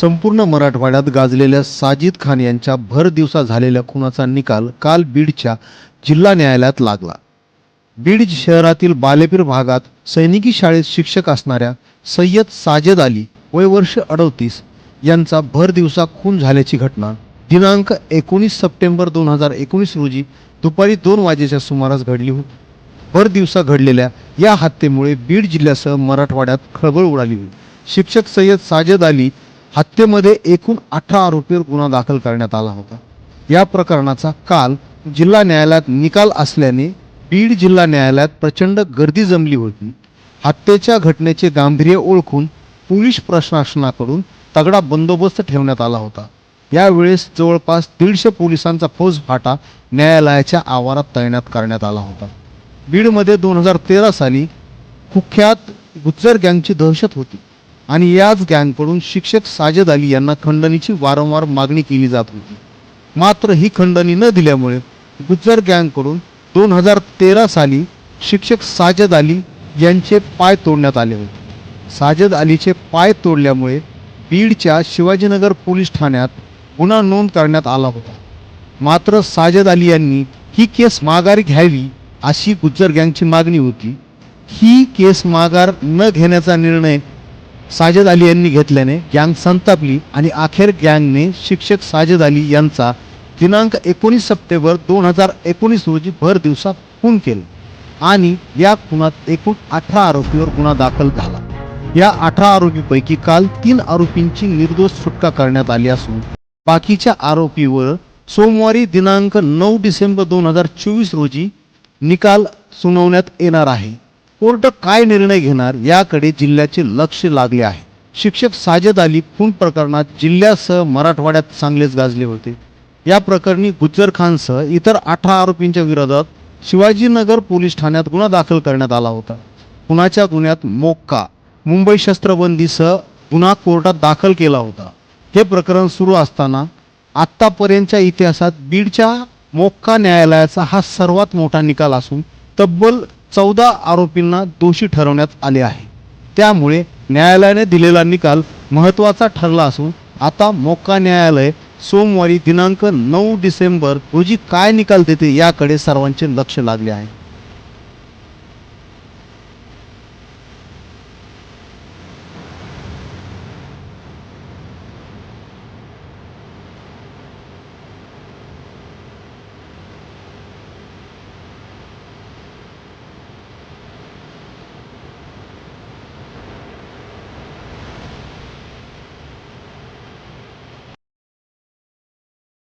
संपूर्ण मराठवाड्यात गाजलेल्या साजिद खान यांच्या भर दिवसा झालेल्या खुनाचा निकाल काल बीडच्या जिल्हा न्यायालयात लागला. बीड शहरातील बालेपीर भागात सैनिकी शाळेत शिक्षक असणाऱ्या सय्यद साजेद अली वय वर्ष अडतीस यांचा भर दिवसा खून झाल्याची घटना दिनांक एकोणीस सप्टेंबर दोन हजार एकोणीस रोजी दुपारी दोन वाजेच्या सुमारास घडली होती. भर दिवसा घडलेल्या या हत्येमुळे बीड जिल्ह्यासह मराठवाड्यात खळबळ उडाली होती. शिक्षक सय्यद साजेद अली हत्येमध्ये एकूण अठरा आरोपीवर गुन्हा दाखल करण्यात आला होता. या प्रकरणाचा काल जिल्हा न्यायालयात निकाल असल्याने बीड जिल्हा न्यायालयात प्रचंड गर्दी जमली होती. हत्येच्या घटनेचे गांभीर्य ओळखून पोलीस प्रशासनाकडून तगडा बंदोबस्त ठेवण्यात आला होता. यावेळेस जवळपास दीडशे पोलिसांचा फौज फाटा न्यायालयाच्या आवारात तैनात करण्यात आला होता. बीडमध्ये दोन हजार तेरा साली कुख्यात गुज्जर गँगची दहशत होती. आणि याच गँगकडून शिक्षक साजद अली यांना खंडणीची वारंवार मागणी केली जात होती. मात्र ही खंडणी न दिल्यामुळे गुज्जर गँगकडून दोन हजार तेरा साली शिक्षक साजद अली यांचे पाय तोडण्यात आले होते. साजद अलीचे पाय तोडल्यामुळे बीडच्या शिवाजीनगर पोलीस ठाण्यात गुन्हा नोंद करण्यात आला होता. मात्र साजद अली यांनी ही केस माघारी घ्यावी अशी गुज्जर गँगची मागणी होती. ही केस माघार न घेण्याचा निर्णय साजद अली यांनी घेतल्याने गँग संतापली आणि अखेर गँगने शिक्षक साजद अली यांचा दिनांक एकोणीस सप्टेंबर दोन हजार एकोणीस रोजी भर दिवसात खून केला आणि या खुनात एकूण अठरा आरोपीवर गुन्हा दाखल झाला. या अठरा आरोपीपैकी काल तीन आरोपींची निर्दोष सुटका करण्यात आली असून बाकीच्या आरोपीवर सोमवारी दिनांक नऊ डिसेंबर दोन हजार चोवीस रोजी निकाल सुनावण्यात येणार आहे. कोर्ट काय निर्णय घेणार याकडे जिल्ह्याचे लक्ष लागले आहे. शिक्षक साजद अली खून प्रकरणात जिल्ह्यासह मराठवाड्यात चांगलेच गाजले होते. या प्रकरणी गुज्जर खानसह इतर अठरा आरोपींच्या विरोधात शिवाजीनगर पोलीस ठाण्यात गुन्हा दाखल करण्यात आला होता. खुनाच्या गुन्ह्यात मोक्का मुंबई शस्त्रबंदीसह गुन्हा कोर्टात दाखल केला होता. हे प्रकरण सुरू असताना आत्तापर्यंतच्या इतिहासात बीडच्या मोक्का न्यायालयाचा हा सर्वात मोठा निकाल असून तब्बल चौदा आरोपींना दोषी ठरवण्यात आले आहे. त्यामुळे न्यायालयाने दिलेला निकाल महत्त्वाचा ठरला असून आता मोका न्यायालय सोमवारी दिनांक नऊ डिसेंबर रोजी काय निकाल देते याकडे सर्वांचे लक्ष लागले आहे.